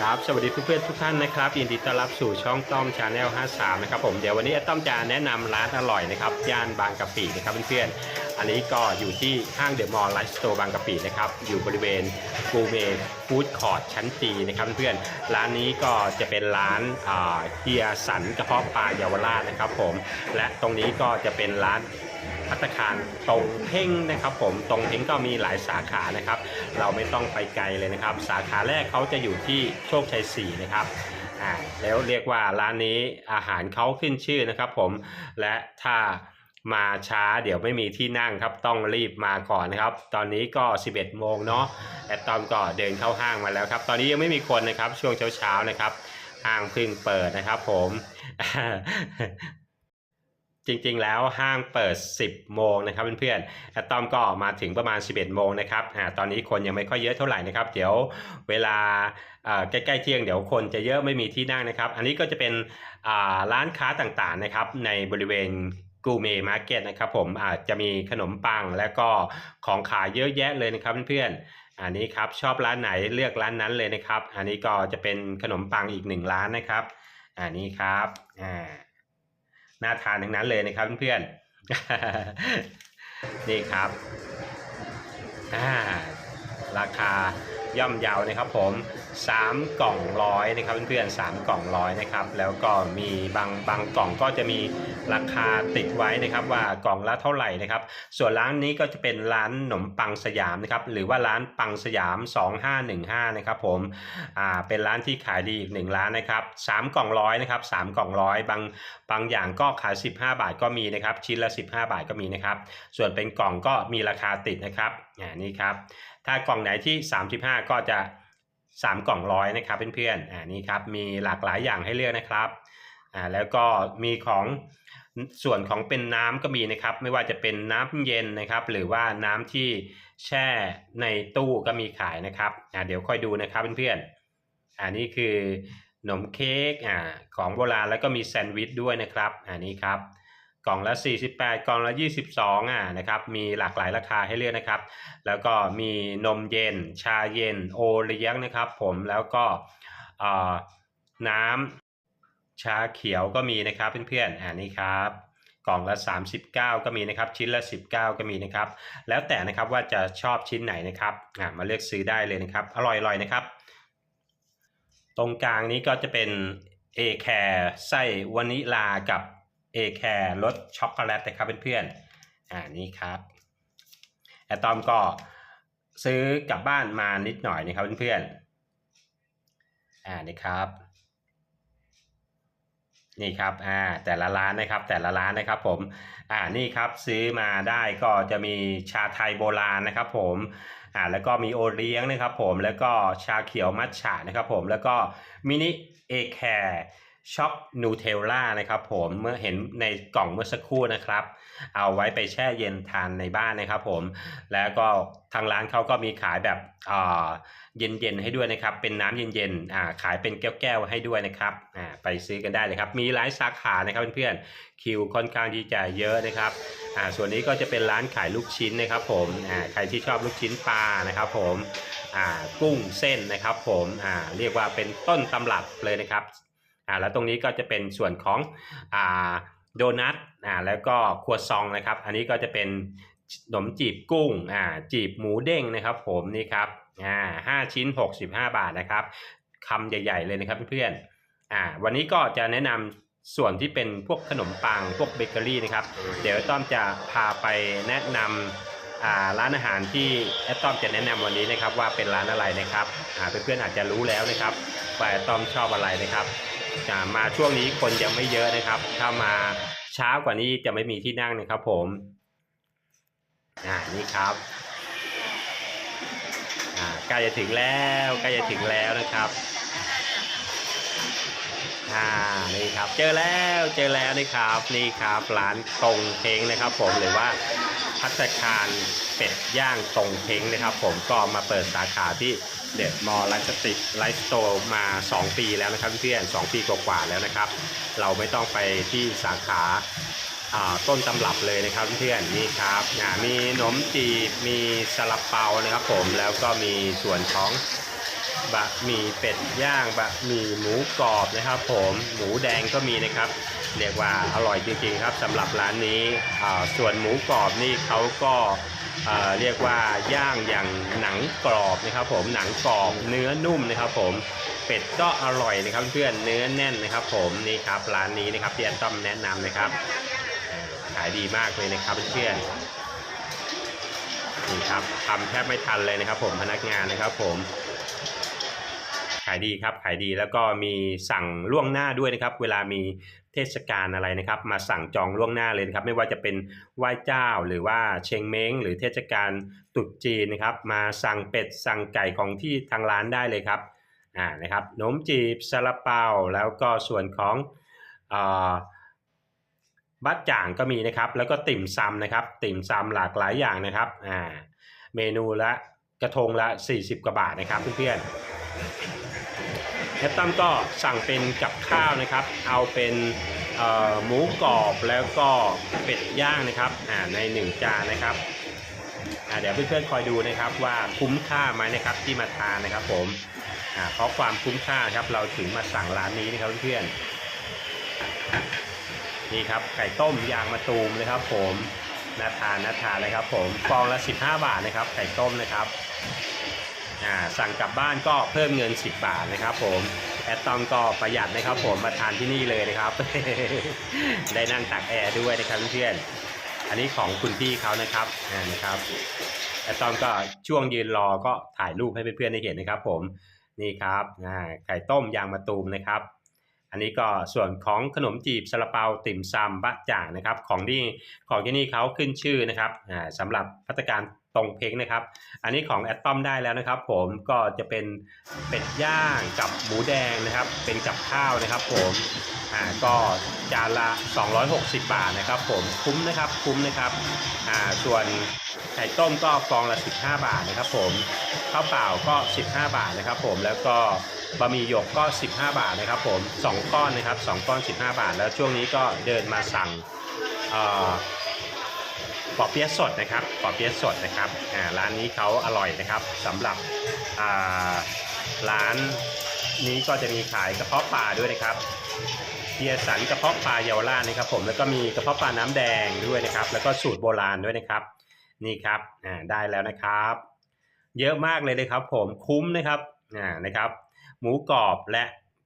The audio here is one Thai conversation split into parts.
ครับสวัสดีเพื่อนๆทุกท่านนะครับยินดีต้อนรับสู่ช่องต้อมชาแนล53นะครับผมเดี๋ยววันนี้ต้อมจะแนะนำร้านอร่อยนะครับย่านบางกะปินะครับเพื่อนๆอันนี้ก็อยู่ที่ห้างเดอะมอลล์ไลฟ์สโตร์บางกะปินะครับอยู่บริเวณกูเมฟู้ดคอร์ทชั้นจีนะครับเพื่อนๆร้านนี้ก็จะเป็นร้านเฮียสันกระเพาะปลาเยาวราชนะครับผมและตรงนี้ก็จะเป็นร้าน พัตตาคารตรงเพ่งนะครับ ผมตรงเพ่งก็มีหลายสาขานะครับ เราไม่ต้องไปไกลเลยนะครับ สาขาแรกเขาจะอยู่ที่โชคชัย4นะครับอ่าแล้วเรียกว่าร้านนี้อาหารเขาขึ้นชื่อนะครับ ผมและถ้ามาช้าเดี๋ยวไม่มีที่นั่งครับต้องรีบมาก่อนนะครับ ตอนนี้ก็ 11 โมงเนาะแอดตอมก็เดินเข้าห้างมาแล้วครับ ตอนนี้ยังไม่มีคนนะครับช่วงเช้าๆนะครับห้างเพิ่งเปิดนะครับ ผม จริงๆ แล้วห้างเปิด 10 โมงนะครับเพื่อนๆแอตอมก็มาถึงประมาณ 11 โมงนะครับอ่าตอนนี้คนยังไม่ค่อยเยอะเท่าไหร่นะครับ เดี๋ยวเวลาใกล้ๆเที่ยงเดี๋ยวคนจะเยอะไม่มีที่นั่งนะครับ อันนี้ก็จะเป็นร้านค้าต่างๆนะครับในบริเวณกูเมมาร์เก็ตนะครับผมอาจจะมีขนมปังและก็ของขายเยอะแยะเลยนะครับเพื่อนๆอันนี้ครับชอบร้านไหนเลือกร้านนั้นเลยนะครับ อันนี้ก็จะเป็นขนมปังอีกหนึ่งร้านนะครับอันนี้ครับอ่า น่าทานทั้งนั้นเลยนะครับเพื่อนๆนี่ครับราคาย่อมเยาวนะครับผม 3 กล่องร้อยนะครับเพื่อนๆ3กล่องร้อยนะครับแล้วก็มีบางบางกล่องก็จะมีราคาติดไว้นะครับว่ากล่องละเท่าไหร่นะครับ ส่วนร้านนี้ก็จะเป็นร้านขนมปังสยามนะครับหรือว่าร้านปังสยาม 2515นะครับผมอ่าเป็นร้านที่ขายดีอีกหนึ่งร้านนะครับสามกล่องร้อยนะครับสามกล่องร้อยบางบางอย่างก็ขาย 15 บาทก็มีนะครับชิ้นละ 15 บาทก็มีนะครับ ส่วนเป็นกล่องก็มีราคาติดนะครับอ่านี่ครับถ้ากล่องไหนที่ 35 ก็จะ 3 กล่องร้อยนะครับเพื่อนๆอ่านี่ครับมีหลากหลายอย่างให้เลือกนะครับอ่าแล้วก็มีของส่วนของเป็นน้ำก็มีนะครับ ไม่ว่าจะเป็นน้ำเย็นนะครับ หรือว่าน้ำที่แช่ในตู้ก็มีขายนะครับอ่าเดี๋ยวค่อยดูนะครับเพื่อนๆอันนี้คือขนมเค้กอ่าของโบราณแล้วก็มีแซนด์วิชด้วยนะครับอันนี้ครับ กล่องละ 48 กล่องละ 22อ่านะครับ มีหลากหลายราคาให้เลือกนะครับ แล้วก็มีนมเย็น ชาเย็น โอเลี้ยงนะครับ ผมแล้วก็อ่าน้ำชาเขียวก็มีนะครับเพื่อนๆอันนี้ครับกล่องละ 39 ก็มีนะครับ ชิ้นละ 19 ก็มีนะครับ แล้วแต่นะครับว่าจะชอบชิ้นไหนนะครับอ่ามาเลือกซื้อได้เลยนะครับ อร่อยๆนะครับ ตรงกลางนี้ก็จะเป็นเอแคร์ไส้วานิลากับ เอแคร์รสช็อกโกแลตนะครับเพื่อนๆอ่านี่ครับแอตอมก็ซื้อกลับบ้านมานิดหน่อยนะครับเพื่อนๆอ่านี่ครับ นี่ครับอ่าแต่ละร้านนะครับแต่ละร้านนะครับผมอ่านี่ครับซื้อมาได้ก็จะมีชาไทยโบราณนะครับผมอ่าแล้วก็มีโอเลี้ยงนะครับผมแล้วก็ชาเขียวมัทฉะนะครับผมแล้วก็มินิเอแคร์ ช็อกนูเทลล่านะครับผมเมื่อเห็นในกล่องเมื่อสักครู่นะครับ เอาไว้ไปแช่เย็นทานในบ้านนะครับผมแล้วก็ทางร้านเขาก็มีขายแบบอ่าเย็นๆให้ด้วยนะครับ เป็นน้ำเย็นๆอ่าขายเป็นแก้วๆให้ด้วยนะครับอ่าไปซื้อกันได้เลยครับ มีหลายสาขานะครับเพื่อนๆคิวค่อนข้างที่จะเยอะนะครับอ่าส่วนนี้ก็จะเป็นร้านขายลูกชิ้นนะครับ ผมอ่าใครที่ชอบลูกชิ้นปลานะครับ ผมอ่ากุ้งเส้นนะครับ ผมอ่าเรียกว่าเป็นต้นตำรับเลยนะครับ อ่าแล้วตรงนี้ก็จะเป็นส่วนของอ่าโดนัทอ่าแล้วก็ครัวซองนะครับ อันนี้ก็จะเป็นขนมจีบกุ้งอ่าจีบหมูเด้งนะครับ ผมนี่ครับอ่าห้าชิ้น 65 บาทนะครับคำใหญ่ ๆ เลยนะครับเพื่อนๆอ่าวันนี้ก็จะแนะนำส่วนที่เป็นพวกขนมปังพวกเบเกอรี่นะครับ เดี๋ยวต้อมจะพาไปแนะนำอ่าร้านอาหารที่แอตตอมจะแนะนำวันนี้นะครับว่าเป็นร้านอะไรนะครับอ่าเพื่อนๆอาจจะรู้แล้วนะครับว่าแอตตอมชอบอะไรนะครับ จะมาช่วงนี้คนยังไม่เยอะนะครับ ถ้ามาเช้ากว่านี้จะไม่มีที่นั่งนะครับ ผมอ่านี่ครับอ่าใกล้จะถึงแล้วใกล้จะถึงแล้วนะครับอ่านี่ครับเจอแล้วเจอแล้วนี่ครับนี่ครับร้านตรงเพงนะครับ ผมหรือว่าพัตตาคารเป็ดย่างตรงเพงนะครับ ผมก็มาเปิดสาขาที่ เดดมอลไลฟ์สติไลฟ์สโตร์มา 2 ปีแล้วนะครับเพื่อนๆ2ปีกว่าๆแล้วนะครับ เราไม่ต้องไปที่สาขาต้นตำรับเลยนะครับเพื่อนนี่ครับมีขนมจีบมีซาลาเปานะครับผมแล้วก็มีส่วนของบะหมี่เป็ดย่างบะหมี่หมูกรอบนะครับ ผมหมูแดงก็มีนะครับ เรียกว่าอร่อยจริงๆครับสำหรับร้านนี้ส่วนหมูกรอบนี่เขาก็ เเรียกว่าย่างอย่างหนังกรอบนะครับ ผมหนังกรอบเนื้อนุ่มนะครับ ผมเป็ดก็อร่อยนะครับเพื่อนเนื้อแน่นนะครับ ผมนี่ครับร้านนี้นะครับที่แอนต้อมแนะนำนะครับขายดีมากเลยนะครับเพื่อนนี่ครับทำแทบไม่ทันเลยนะครับ ผมพนักงานนะครับ ผม ขายดีครับขายดีแล้วก็มีสั่งล่วงหน้าด้วยนะครับ เวลามีเทศกาลอะไรนะครับ มาสั่งจองล่วงหน้าเลยนะครับ ไม่ว่าจะเป็นไหว้เจ้าหรือว่าเชงเม้ง หรือเทศกาลตรุษจีนนะครับ มาสั่งเป็ดสั่งไก่ของที่ทางร้านได้เลยครับอ่านะครับนมจีบซาลาเปาแล้วก็ส่วนของอ่อบัตจ่างก็มีนะครับ แล้วก็ติ่มซำนะครับ ติ่มซำหลากหลายอย่างนะครับอ่าเมนูละกระทงละ 40 กว่าบาทนะครับเพื่อนๆ แอตตัมก็สั่งเป็นกับข้าวนะครับ เอาเป็นหมูกรอบแล้วก็เป็ดย่างนะครับอ่าในหนึ่งจานนะครับอ่าเดี๋ยวเพื่อนๆคอยดูนะครับว่าคุ้มค่าไหมนะครับที่มาทานนะครับผมอ่าเพราะความคุ้มค่าครับเราถึงมาสั่งร้านนี้นะครับเพื่อนๆนี่ครับไก่ต้มยางมะตูมนะครับ ผมน่าทานน่าทานเลยครับ ผมฟองละ 15 บาทนะครับ ไก่ต้มนะครับ สั่งกลับบ้านก็เพิ่มเงิน 10 บาทนะครับผมแอดตอมก็ประหยัดนะครับผมมาทานที่นี่เลยนะครับ ได้นั่งตักแอร์ด้วยนะครับเพื่อนๆอันนี้ของคุณพี่เขานะครับนะครับแอดตอมก็ช่วงยืนรอก็ถ่ายรูปให้เพื่อนๆได้เห็นนะครับ ผมนี่ครับไข่ต้มยางมะตูมนะครับ อันนี้ก็ส่วนของขนมจีบซาลาเปาติ่มซำบะจ่างนะครับ ของที่ของที่นี่เขาขึ้นชื่อนะครับอ่าสำหรับพัตการตรงเพงนะครับ อันนี้ของแอตตอมได้แล้วนะครับ ผมก็จะเป็นเป็ดย่างกับหมูแดงนะครับ เป็นกับข้าวนะครับ ผมอ่าก็จานละ 260 บาทนะครับ ผมคุ้มนะครับคุ้มนะครับอ่าส่วนไข่ต้มก็ฟองละ 15 บาทนะครับ ผมข้าวเปล่าก็ 15 บาทนะครับ ผมแล้วก็ บะหมี่หยกก็ 15 บาทนะครับผมสองก้อนนะครับสองก้อน 15 บาท แล้วช่วงนี้ก็เดินมาสั่งปอเปี๊ยะสดนะครับปอเปี๊ยะสดนะครับร้านนี้เขาอร่อยนะครับสำหรับร้านนี้ก็จะมีขายกระเพาะปลาด้วยนะครับเฮียสันกระเพาะปลาเยาวราชนะครับ ผมแล้วก็มีกระเพาะปลาน้ำแดงด้วยนะครับ แล้วก็สูตรโบราณด้วยนะครับ นี่ครับได้แล้วนะครับ เยอะมากเลยนะครับ ผมคุ้มนะครับนะครับ หมูกรอบและ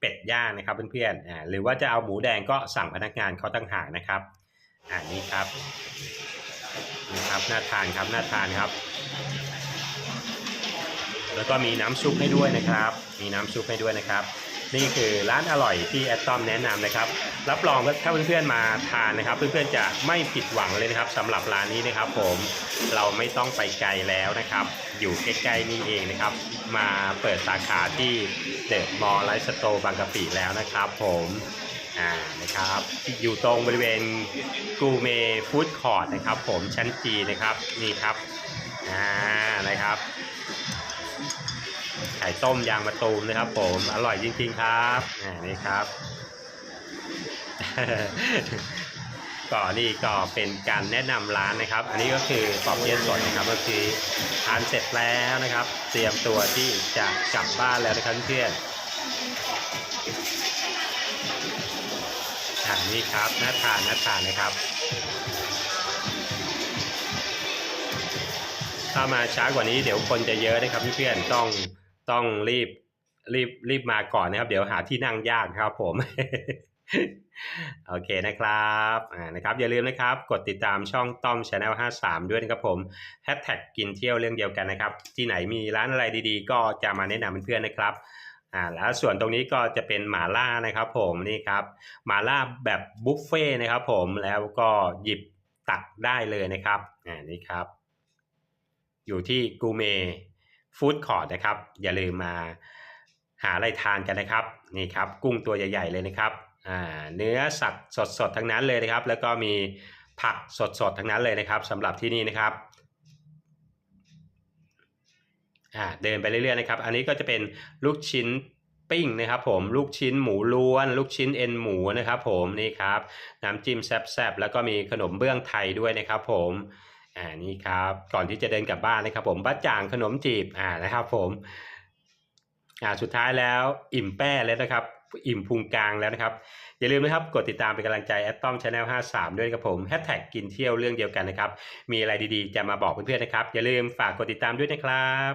เป็ดย่างนะครับเพื่อนๆอ่าหรือว่าจะเอาหมูแดงก็สั่งพนักงานเขาตั้งหากนะครับอ่านี่ครับนี่ครับน่าทานครับน่าทานครับ แล้วก็มีน้ำซุปให้ด้วยนะครับ มีน้ำซุปให้ด้วยนะครับ นี่คือร้านอร่อยที่แอดตอมแนะนำนะครับ รับรองว่าถ้าเพื่อนๆมาทานนะครับ เพื่อนๆจะไม่ผิดหวังเลยนะครับสำหรับร้านนี้นะครับ ผมเราไม่ต้องไปไกลแล้วนะครับ อยู่ใกล้ๆนี่เองนะครับ มาเปิดสาขาที่เดอะมอลล์ไลฟ์สโตร์บางกะปิแล้วนะครับ ผมอ่านะครับอยู่ตรงบริเวณกูเมฟู้ดคอร์ทนะครับ ผมชั้นจีนะครับนี่ครับอ่านะครับ ไข่ต้มยางมะตูมนะครับ ผมอร่อยจริงๆครับนี่ครับก็นี่ก็เป็นการแนะนำร้านนะครับ อันนี้ก็คือปอบเปี๊ยะสดนะครับก็คือทานเสร็จแล้วนะครับ เตรียมตัวที่จะกลับบ้านแล้วนะครับเพื่อนอ่านี่ครับน่าทานน่าทานนะครับ ถ้ามาช้ากว่านี้เดี๋ยวคนจะเยอะนะครับเพื่อนๆต้อง ต้องรีบรีบรีบมาก่อนนะครับ เดี๋ยวหาที่นั่งยากครับผม โอเคนะครับอ่านะครับ อย่าลืมนะครับ กดติดตามช่องต้อม Channel 53 ด้วยนะครับผมแฮชแท็กกินเที่ยวเรื่องเดียวกันนะครับ ที่ไหนมีร้านอะไรดีๆ ก็จะมาแนะนำเพื่อนๆนะครับอ่าแล้วส่วนตรงนี้ก็จะเป็นหมาล่านะครับ ผมนี่ครับหมาล่าแบบบุฟเฟ่นะครับผมแล้วก็หยิบตักได้เลยนะครับอ่านี่ครับ อยู่ที่กูเม ฟู้ดคอร์ t นะครับ อย่าลืมมาหาอะไรทานกันนะครับนี่ครับกุ้งตัวใหญ่ ๆ เลยนะครับอ่าเนื้อสัตว์สดๆทั้งนั้นเลยนะครับ แล้วก็มีผักสดๆทั้งนั้นเลยนะครับสำหรับที่นี่นะครับอ่าเดินไปเรื่อยๆนะครับ อันนี้ก็จะเป็นลูกชิ้นปิ้งนะครับผมลูกชิ้นหมูล้วน ลูกชิ้นเอ็นหมูนะครับผมนี่ครับน้ำจิ้มแซ่บๆแล้วก็มีขนมเบื้องไทยด้วยนะครับผม อ่านี่ครับก่อนที่จะเดินกลับบ้านนะครับผมบ้าจ่างขนมจีบอ่านะครับผมอ่าสุดท้ายแล้วอิ่มแป้แล้วนะครับ อิ่มพุงกลางแล้วนะครับ อย่าลืมนะครับกดติดตามเป็นกำลังใจแอตตอมชาแนล53 ด้วยครับผมแฮชแท็กกินเที่ยวเรื่องเดียวกันนะครับ มีอะไรดีๆ จะมาบอกเพื่อนๆนะครับ อย่าลืมฝากกดติดตามด้วยนะครับ